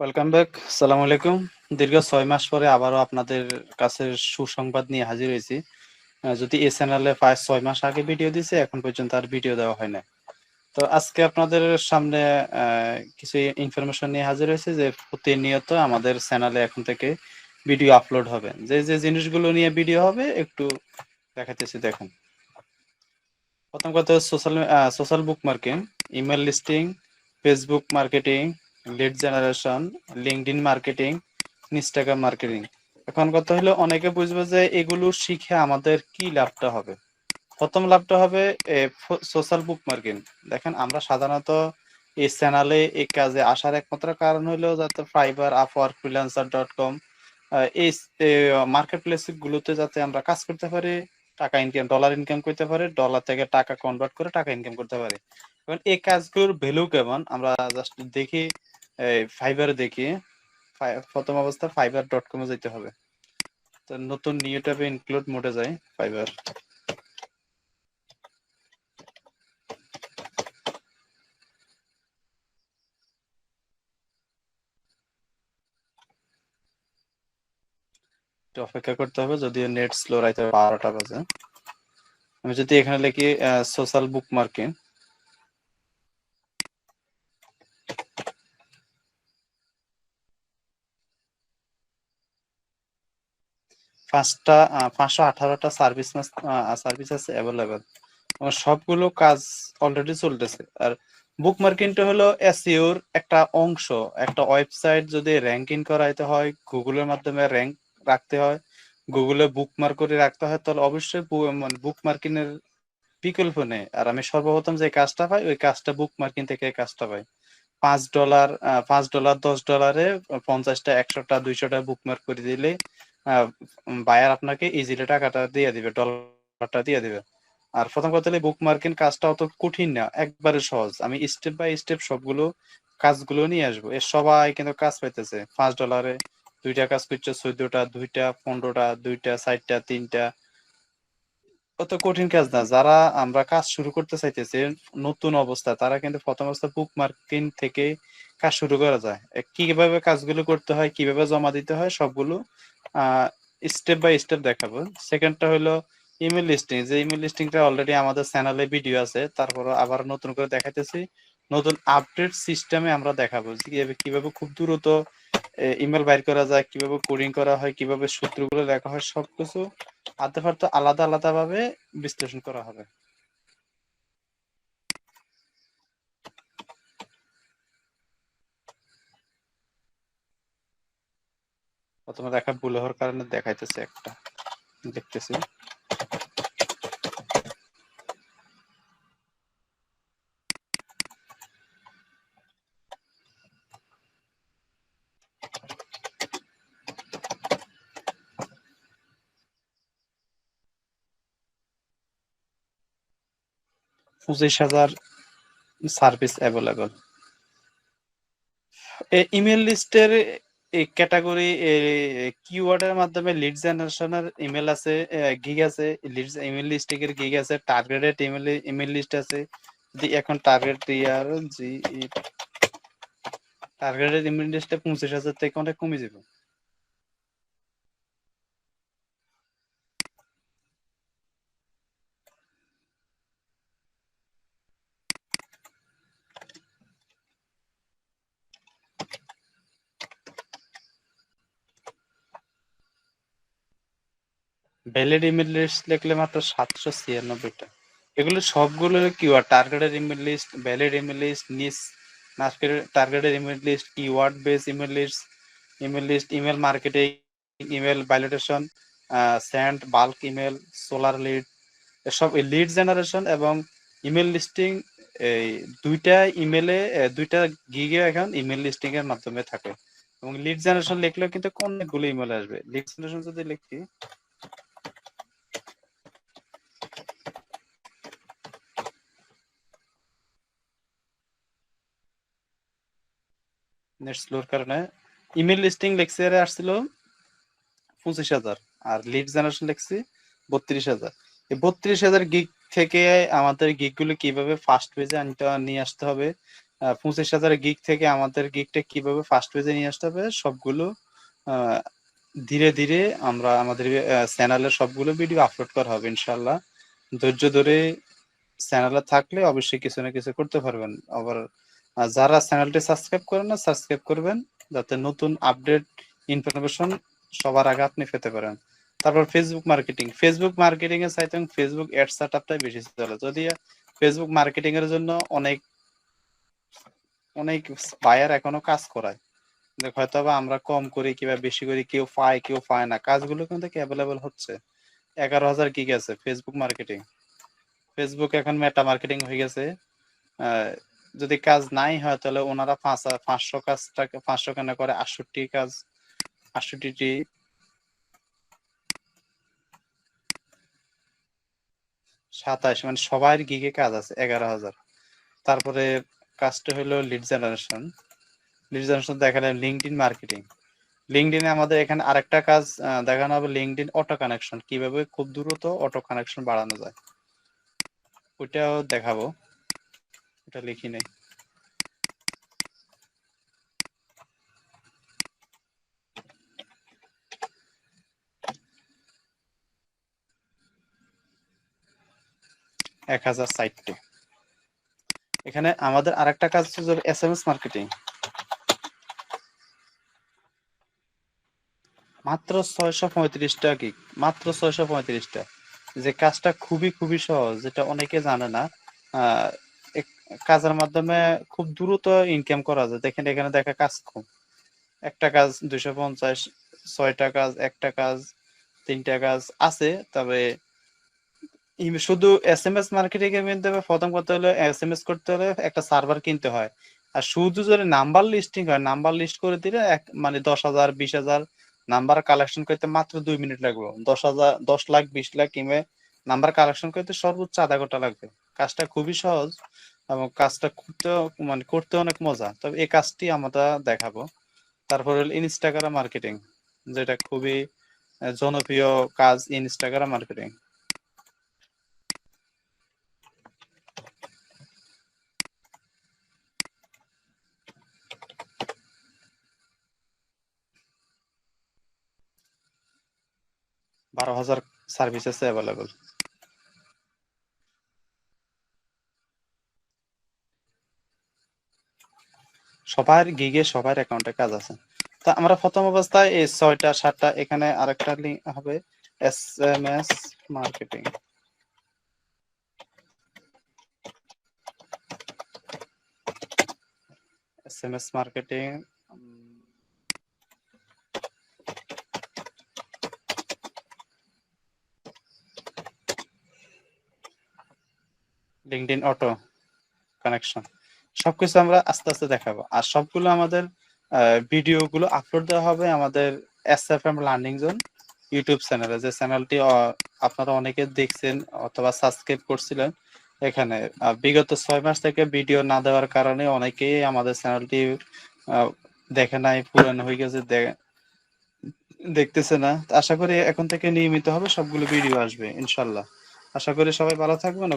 Welcome back সালাম আলাইকুম দীর্ঘ ছয় মাস পরে আবারও আপনাদের কাছে সুসংবাদ নিয়ে হাজির হয়েছি। যদি এই চ্যানেলে প্রায় ছয় মাস আগে ভিডিও দিছে, এখন পর্যন্ত আর ভিডিও দেওয়া হয় না তো আজকে আপনাদের সামনে কিছু ইনফরমেশন নিয়ে হাজির হয়েছে যে প্রতিনিয়ত আমাদের চ্যানেলে এখন থেকে ভিডিও আপলোড হবে। যে যে জিনিসগুলো নিয়ে ভিডিও হবে, একটু দেখাতেছি দেখুন। প্রথম কথা social social bookmarking email listing Facebook marketing lead generation LinkedIn marketing Instagram marketing এখন কথা হলো, অনেকে বুঝবে যে এগুলো শিখে আমাদের কি লাভটা হবে। প্রথম লাভটা হবে সোশ্যাল বুক মার্কিং দেখেন, আমরা সাধারণত এই চ্যানেলে এই কাজে আসার একমাত্র কারণ হলো যাতে Fiverr Upwork Freelancer dot com এই মার্কেট প্লেস গুলোতে যাতে আমরা কাজ করতে পারি, টাকা ইনকাম ডলার ইনকাম করতে পারি ডলার থেকে টাকা কনভার্ট করে টাকা ইনকাম করতে পারি। এখন এই কাজগুলোর ভ্যালু কেমন? আমরা জাস্ট দেখি ফাইবার দেখি। প্রথম অবস্থা ফাইবার ডট কমে যেতে হবে। তো নতুন নিউ ট্যাবে ইনক্লুড মোডে যাই ফাইবার অপেক্ষা করতে হবে, যদিও নেট স্লো রাইতে বারোটা বাজে। আমি যদি এখানে লিখি সোশ্যাল বুক মার্কিং পাঁচটা পাঁচশো আঠারোটা সার্ভিস সার্ভিস আছে অ্যাভেলেবেল সবগুলো কাজ অলরেডি চলতেছে। আর বুক মার্কিংটা হলো এসইওর একটা অংশ, একটা ওয়েবসাইট যদি র্যাঙ্কিং করাইতে হয়, গুগলের মাধ্যমে র্যাঙ্ক রাখতে হয়, গুগলে বুক মার্ক করে রাখতে হয়, তাহলে অবশ্যই মানে বুক মার্কিং এর বিকল্প নেই। আর আমি সর্বপ্রথম যে কাজটা পাই, ওই কাজটা বুক মার্কিং থেকে কাজটা পাই। পাঁচ ডলার পাঁচ ডলার দশ ডলারে পঞ্চাশটা, একশোটা, দুইশোটা বুক মার্ক করে দিলে বায়ার আপনাকে ইজিলি টাকাটা দিয়ে দিবে ডলারটা দিয়ে দিবে। আর প্রথম কথা হলে বুক মার্কিং কাজটা অত কঠিন না, একবারে সহজ। আমি স্টেপ বাই স্টেপ সবগুলো কাজগুলো নিয়ে আসব। এর সবাই কিন্তু কাজ পাইতেছে। পাঁচ ডলারে দুইটা কাজ করছে, চোদ্দটা, দুইটা, পনেরোটা, দুইটা চারটা তিনটা। অত কঠিন কাজ না। যারা আমরা কাজ শুরু করতে চাইতেছি, নতুন অবস্থা, তারা কিন্তু প্রথম অবস্থা বুক মার্কিং থেকে কাজ শুরু করা যায়। কীভাবে কাজগুলো করতে হয়, কীভাবে জমা দিতে হয়, সবগুলো স্টেপ বাই স্টেপ দেখাবো। সেকেন্ডটা হলো ইমেল লিস্টিং যে ইমেল লিস্টিংটা অলরেডি আমাদের চ্যানেলে ভিডিও আছে তারপর আবার নতুন করে দেখাইতেছি। নতুন আপডেট সিস্টেমে আমরা দেখাবো। কীভাবে খুব দ্রুত ইমেল বাইর করা যায়, কীভাবে কোডিং করা হয়, কীভাবে সূত্রগুলো লেখা হয়, সবকিছু আধা আলাদা আলাদা ভাবে বিশ্লেষণ করা হবে। প্রথমে দেখা ভুল হওয়ার কারণে দেখাইতেছে একটা। দেখতেছি। পঁচিশ হাজার সার্ভিস অ্যাভেলেবল। ইমেল লিস্টের এই ক্যাটাগরি কিওয়ার্ডের মাধ্যমে লিড জেনারেশনের ইমেল আছে গিগ আছে লিড ইমেল লিস্টিকের গিগ আছে টার্গেটেড ইমেল ইমেল লিস্ট আছে। যদি এখন টার্গেট ইয়ার জি টার্গেটেড ইমেল লিস্টে পঁচিশ হাজার থেকে অনেক কমে যাবে। ভ্যালিড ইমেল লিস্ট লিখলে মাত্র সাতশো ছিয়ানব্বইটা। এগুলো সবগুলো keyword targeted email list valid email list niche targeted email list keyword base email list email list email marketing email validation send bulk email solar lead এসব লিড জেনারেশন এবং email listing এই দুইটা ইমেলে দুইটা গিগে এখন ইমেল লিস্টিং এর মাধ্যমে থাকে। এবং লিড জেনারেশন লিখলেও কিন্তু অনেকগুলো ইমেল আসবে। লিড জেনারেশন যদি লিখি নেট কারণে ইমেল লিস্টিং লেক্সারে আসছিল পঁচিশ হাজার, আর লিড জেনারেশন লেখছি বত্রিশ হাজার। এই বত্রিশ হাজার গিগ থেকে আমাদের গিগগুলো কীভাবে ফার্স্ট পেজে আনতে নিয়ে আসতে হবে পঁচিশ হাজার গিগ থেকে আমাদের গিগটা কীভাবে ফার্স্ট পেজে নিয়ে আসতে হবে, সবগুলো ধীরে ধীরে আমরা আমাদের চ্যানেলে সবগুলো ভিডিও আপলোড করা হবে ইনশাল্লাহ ধৈর্য ধরে চ্যানেলে থাকলে অবশ্যই কিছু না কিছু করতে পারবেন। আবার আহ, যারা চ্যানেলটি সাবস্ক্রাইব করেন না সাবস্ক্রাইব করবেন যাতে নতুন আপডেট ইনফরমেশন সবার আগে আপনি পেতে পারেন। তারপর ফেসবুক মার্কেটিং ফেসবুক মার্কেটিং এর চাইতে ফেসবুক অ্যাড সেটআপটাই বেশি চলে। যদি ফেসবুক মার্কেটিং এর জন্য অনেক অনেক বায়ার এখনও কাজ করায়। দেখ হয়তো বা আমরা কম করি কিংবা বেশি করি কেউ পায় কেউ পায় না। কাজগুলো কিন্তু অ্যাভেলেবল হচ্ছে। এগারো হাজার কি গেছে ফেসবুক মার্কেটিং ফেসবুক এখন মেটা মার্কেটিং হয়ে গেছে। যদি কাজ নাই হয়, তাহলে ওনারা পাঁচ, পাঁচশো কাজ টাকা পাঁচশো কেন করে আটষট্টি কাজ, আটষট্টি সাতাশ মানে সবার গিগে কাজ আছে, এগারো হাজার। তারপরে কাজটা হলো লিড জেনারেশন লিড জেনারেশন দেখালে লিঙ্কডিন মার্কেটিং লিঙ্কডিনে আমাদের এখানে আরেকটা কাজ দেখানো হবে লিঙ্কডিন অটো কানেকশন কীভাবে? খুব দ্রুত অটো কানেকশন বাড়ানো যায়। ওইটাও দেখাবো। ওটা লিখি নেই। এক হাজার সাইটটি এখানে আমাদের আরেকটা কাজ হচ্ছে এস এম এস মার্কেটিং। মাত্র ছয়শো পঁয়ত্রিশটা গিগ মাত্র ছয়শো পঁয়ত্রিশটা। যে কাজটা খুবই খুবই সহজ, যেটা অনেকে জানে না কাজের মাধ্যমে খুব দ্রুত ইনকাম করা যায়। দেখেন, এখানে দেখা কাজ কম। একটা কাজ দুইশো পঞ্চাশ, ছয়টা কাজ, একটা কাজ, তিনটা কাজ আছে, তবে শুধু এস এম এস মার্কেটিং এর প্রথম করতে হলে এস এম এস করতে হলে একটা সার্ভার কিনতে হয়। আর শুধু যদি নাম্বার লিস্টিং হয় নাম্বার লিস্ট করে দিলে এক মানে দশ হাজার, বিশ হাজার নাম্বার কালেকশন করতে মাত্র দুই মিনিট লাগবে। দশ হাজার, দশ লাখ, বিশ লাখ কিংবা নাম্বার কালেকশন করতে সর্বোচ্চ আধা ঘণ্টা লাগবে। কাজটা খুবই সহজ। এবং কাজটা করতে মানে করতে অনেক মজা। তবে এই কাজটি আমরা দেখাবো। তারপর হলো ইনস্টাগ্রাম মার্কেটিং যেটা খুবই জনপ্রিয় কাজ ইনস্টাগ্রাম মার্কেটিং বারো হাজার সার্ভিস আছে অ্যাভেলেবল সবার গিগে সবার অ্যাকাউন্টে কাজ আছে। তা আমরা প্রথম অবস্থায় এই ছয়টা, সাতটা, এখানে আরেকটা লিঙ্ক হবে S M S marketing S M S marketing LinkedIn auto connection সবকিছু আমরা আস্তে আস্তে দেখাবো। আর সবগুলো আমাদের ভিডিও গুলো আপলোড দেওয়া হবে আমাদের S F M learning zone YouTube চ্যানেলে যে চ্যানেলটি আপনারা অনেকে দেখছেন অথবা সাবস্ক্রাইব করছিলেন এখানে। বিগত ছয় মাস থেকে ভিডিও না দেওয়ার কারণে অনেকেই আমাদের চ্যানেলটি দেখে নাই, পুরানো হয়ে গেছে দেখতেছে না। আশা করি এখন থেকে নিয়মিত হবে, সবগুলো ভিডিও আসবে, ইনশাল্লাহ। আশা করি সবাই ভালো থাকবেন।